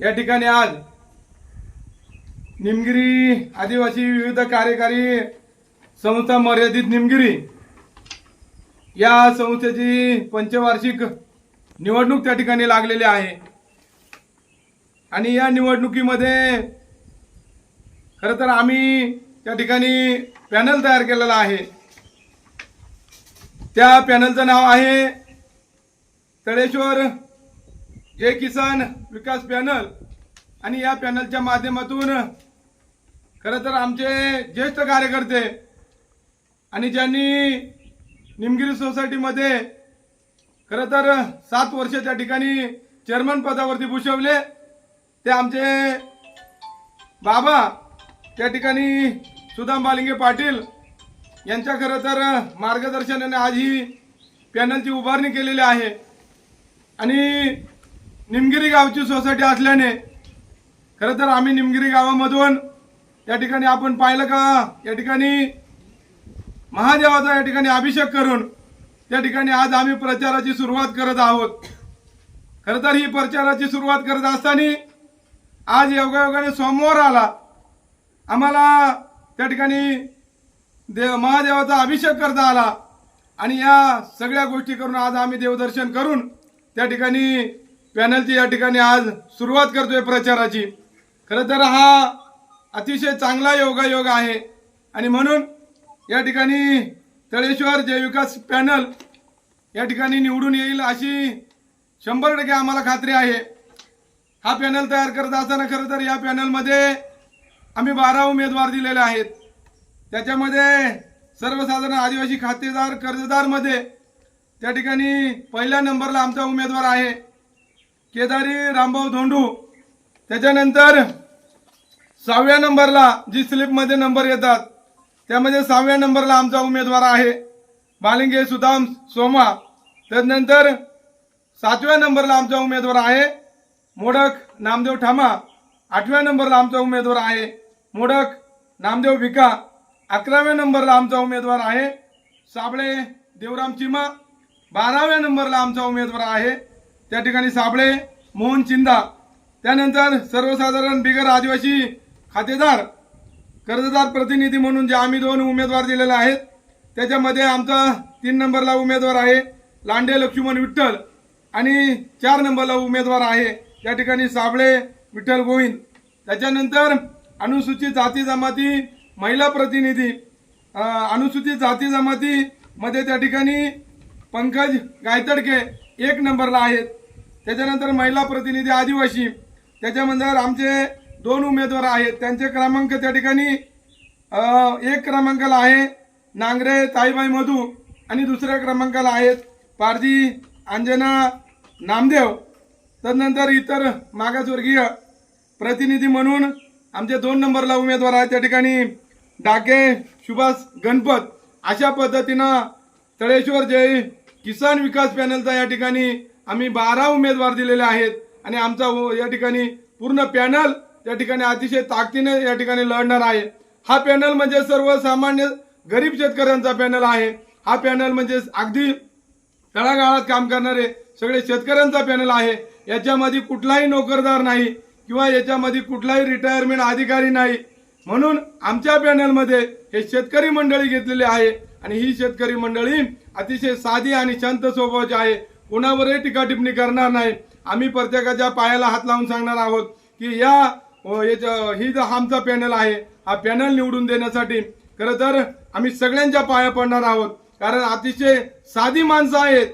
या ठिकाणी आज निमगिरी आदिवासी विविध कार्यकारी संस्था मर्यादित निमगिरी या संस्थेची पंचवार्षिक निवडणूक त्या ठिकाणी लागलेली आहे. आणि या निवडणुकीमध्ये खरं तर आम्ही त्या ठिकाणी पॅनल तयार केलेला आहे. त्या पॅनलचं नाव आहे तळेश्वर जय किसान विकास पॅनल. आणि या पॅनलच्या माध्यमातून खरं तर आमचे ज्येष्ठ कार्यकर्ते आणि ज्यांनी निमगिरी सोसायटीमध्ये खरं तर सात वर्ष त्या ठिकाणी चेअरमन पदावरती भूषवले ते आमचे बाबा त्या ठिकाणी सुदाम बालिंगे पाटील यांच्या खरं तर मार्गदर्शनाने आज ही पॅनलची उभारणी केलेली आहे. आणि निमगिरी गावची सोसायटी असल्याने खरं तर आम्ही निमगिरी गावामधून या ठिकाणी आपण पाहिलं का? या ठिकाणी महादेवाचा या ठिकाणी अभिषेक करून त्या ठिकाणी आज आम्ही प्रचाराची सुरुवात करत आहोत. खरं तर ही प्रचाराची सुरुवात करत असताना आज योगायोगाने सोमवार आला. आम्हाला त्या ठिकाणी देव महादेवाचा अभिषेक करता आला. आणि या सगळ्या गोष्टी करून आज आम्ही देवदर्शन करून त्या ठिकाणी पॅनलची या ठिकाणी आज सुरुवात करतोय प्रचाराची. खरं तर हा अतिशय चांगला योगायोग आहे. आणि म्हणून या ठिकाणी तळेश्वर जयविकास पॅनल या ठिकाणी निवडून येईल अशी शंभर टक्के आम्हाला खात्री आहे. हा पॅनल तयार करत असताना खरं तर या पॅनलमध्ये आम्ही बारा उमेदवार दिलेले आहेत. त्याच्यामध्ये सर्वसाधारण आदिवासी खातेदार कर्जदारमध्ये त्या ठिकाणी पहिल्या नंबरला आमचा उमेदवार आहे. केदारी रामभाऊ धोंडू. त्याच्यानंतर सहाव्या नंबरला जी स्लिपमध्ये नंबर येतात त्यामध्ये सहाव्या नंबरला आमचा उमेदवार आहे बालिंगे सुदाम सोमा. त्यानंतर सातव्या नंबरला आमचा उमेदवार आहे मोडक नामदेव ठामा. आठव्या नंबरला आमचा उमेदवार आहे मोडक नामदेव भिका. अकराव्या नंबरला आमचा उमेदवार आहे साबळे देवराम चिमा. बाराव्या नंबरला आमचा उमेदवार आहे त्या ठिकाणी साबळे मोहन चिंदा त्यानंतर सर्वसाधारण बिगर आदिवासी खातेदार कर्जदार प्रतिनिधी म्हणून जे आम्ही दोन उमेदवार दिलेले आहेत त्याच्यामध्ये आमचा तीन नंबरला उमेदवार आहे लांडे लक्ष्मण विठ्ठल आणि चार नंबरला उमेदवार आहे त्या ठिकाणी साबळे विठ्ठल गोविंद. त्याच्यानंतर अनुसूचित जाती जमाती महिला प्रतिनिधी अनुसूचित जाती जमातीमध्ये त्या ठिकाणी पंकज गायतडके एक नंबरला आहेत. त्याच्यानंतर महिला प्रतिनिधी आदिवासी त्याच्यानंतर आमचे दोन उमेदवार आहेत. त्यांचे क्रमांक त्या ठिकाणी एक क्रमांकाला आहे नांगरे ताईबाई मधू आणि दुसऱ्या क्रमांकाला आहेत पारधी अंजना नामदेव. तदनंतर इतर मागासवर्गीय प्रतिनिधी म्हणून आमचे दोन नंबरला उमेदवार आहेत त्या ठिकाणी डाके सुभाष गणपत. अशा पद्धतीनं तळेश्वर जय किसान विकास पॅनलचा या ठिकाणी आम्ही बारा उमेदवार दिलेले आहेत आणि आमचा या ठिकाणी पूर्ण पॅनल या ठिकाणी अतिशय ताकदीने या ठिकाणी लढणार आहे. हा पॅनल म्हणजे सर्वसामान्य गरीब शेतकऱ्यांचा पॅनल आहे. हा पॅनल म्हणजे अगदी तळागाळात काम करणारे सगळे शेतकऱ्यांचा पॅनल आहे. याच्यामध्ये कुठलाही नोकरदार नाही किंवा याच्यामध्ये कुठलाही रिटायरमेंट अधिकारी नाही. म्हणून आमच्या पॅनलमध्ये हे शेतकरी मंडळी घेतलेले आहे. आणि ही शेतकरी मंडळी अतिशय साधी आणि शांत स्वभावाची आहे. कोणावरही टीका टिप्पणी करणार नाही. आम्ही प्रत्येकाच्या पायाला हात लावून सांगणार आहोत की या ही जो आमचा पॅनल आहे हा पॅनल निवडून देण्यासाठी खरं तर आम्ही सगळ्यांच्या पाया पडणार आहोत. कारण अतिशय साधी माणसं आहेत.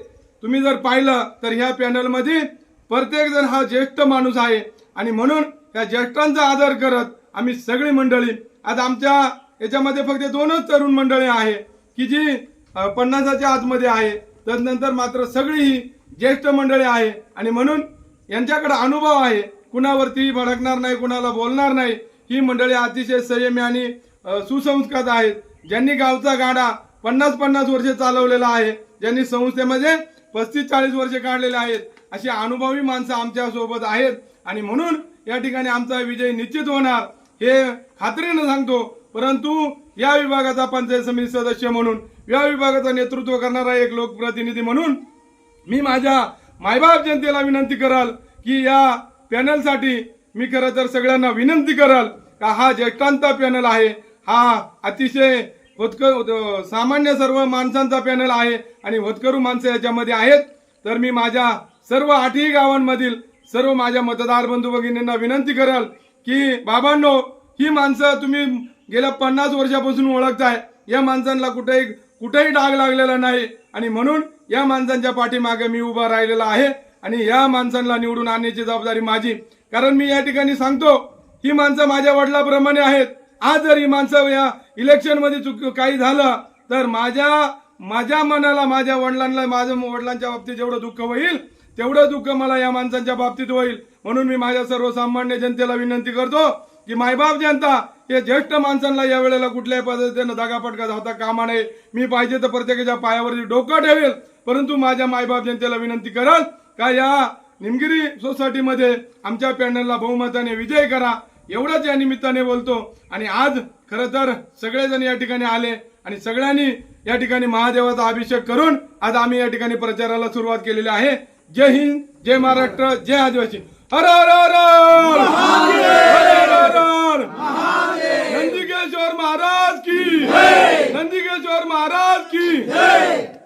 तुम्ही जर पाहिलं तर ह्या पॅनलमध्ये प्रत्येक जण हा ज्येष्ठ माणूस आहे. आणि म्हणून या ज्येष्ठांचा आदर करत आम्ही सगळी मंडळी आज आमच्या याच्यामध्ये फक्त दोनच तरुण मंडळी आहे. की जी पन्नासाच्या आतमध्ये आहे तदनंतर मात्र सगळी ही ज्येष्ठ मंडळी आहे. आणि म्हणून यांच्याकडे अनुभव आहे. कुणावरती भडकणार नाही कुणाला बोलणार नाही. ही मंडळी अतिशय संयमी आणि सुसंस्कृत आहेत. ज्यांनी गावचा गाडा पन्नास पन्नास वर्ष चालवलेला आहे ज्यांनी संस्थेमध्ये पस्तीस चाळीस वर्ष काढलेले आहेत अशी अनुभवी माणसं आमच्यासोबत आहेत. आणि म्हणून या ठिकाणी आमचा विजय निश्चित होणार हे खात्रीनं सांगतो. परंतु या विभागाचा पंचायत समिती सदस्य म्हणून या विभागाचं नेतृत्व करणारा एक लोकप्रतिनिधी म्हणून मी माझ्या मायबाप जनतेला विनंती कराल की या पॅनलसाठी मी खरं तर सगळ्यांना विनंती कराल का हा ज्येष्ठांचा पॅनल आहे हा अतिशय होतकर सामान्य सर्व माणसांचा पॅनल आहे आणि होतकरू माणसं याच्यामध्ये आहेत. तर मी माझ्या सर्व आठही गावांमधील सर्व माझ्या मतदार बंधू भगिनींना विनंती कराल की बाबांनो ही माणसं तुम्ही गेल्या पन्नास वर्षापासून ओळखताय. या माणसांना कुठेही कुठेही डाग लागलेला नाही. आणि म्हणून या माणसांच्या पाठीमागे मी उभा राहिलेला आहे. आणि या माणसांना निवडून आणण्याची जबाबदारी माझी. कारण मी या ठिकाणी सांगतो ही माणसं माझ्या वडिलाप्रमाणे आहेत. आज जर ही माणसं या इलेक्शनमध्ये चुक काही झालं तर माझ्या माझ्या मनाला माझ्या वडिलांना माझ्या वडिलांच्या बाबतीत जेवढं दुःख होईल तेवढं दुःख मला या माणसांच्या बाबतीत होईल. म्हणून मी माझ्या सर्वसामान्य जनतेला विनंती करतो की मायबाप जनता हे ज्येष्ठ माणसांना या वेळेला कुठल्याही पद्धतीनं दगापटका धावता कामा नये. मी पाहिजे तर प्रत्येकाच्या पायावरती डोकं ठेवेल. परंतु माझ्या मायबाप जनतेला विनंती कराल का या निमगिरी सोसायटीमध्ये आमच्या पॅनलला बहुमताने विजय करा. एवढंच या निमित्ताने बोलतो. आणि आज खरं तर सगळेजण या ठिकाणी आले आणि सगळ्यांनी या ठिकाणी महादेवाचा अभिषेक करून आज आम्ही या ठिकाणी प्रचाराला सुरुवात केलेली आहे. जय हिंद जय महाराष्ट्र जय आदिवासी. हर! हर हर हर! नंदिकेश्वर महाराज की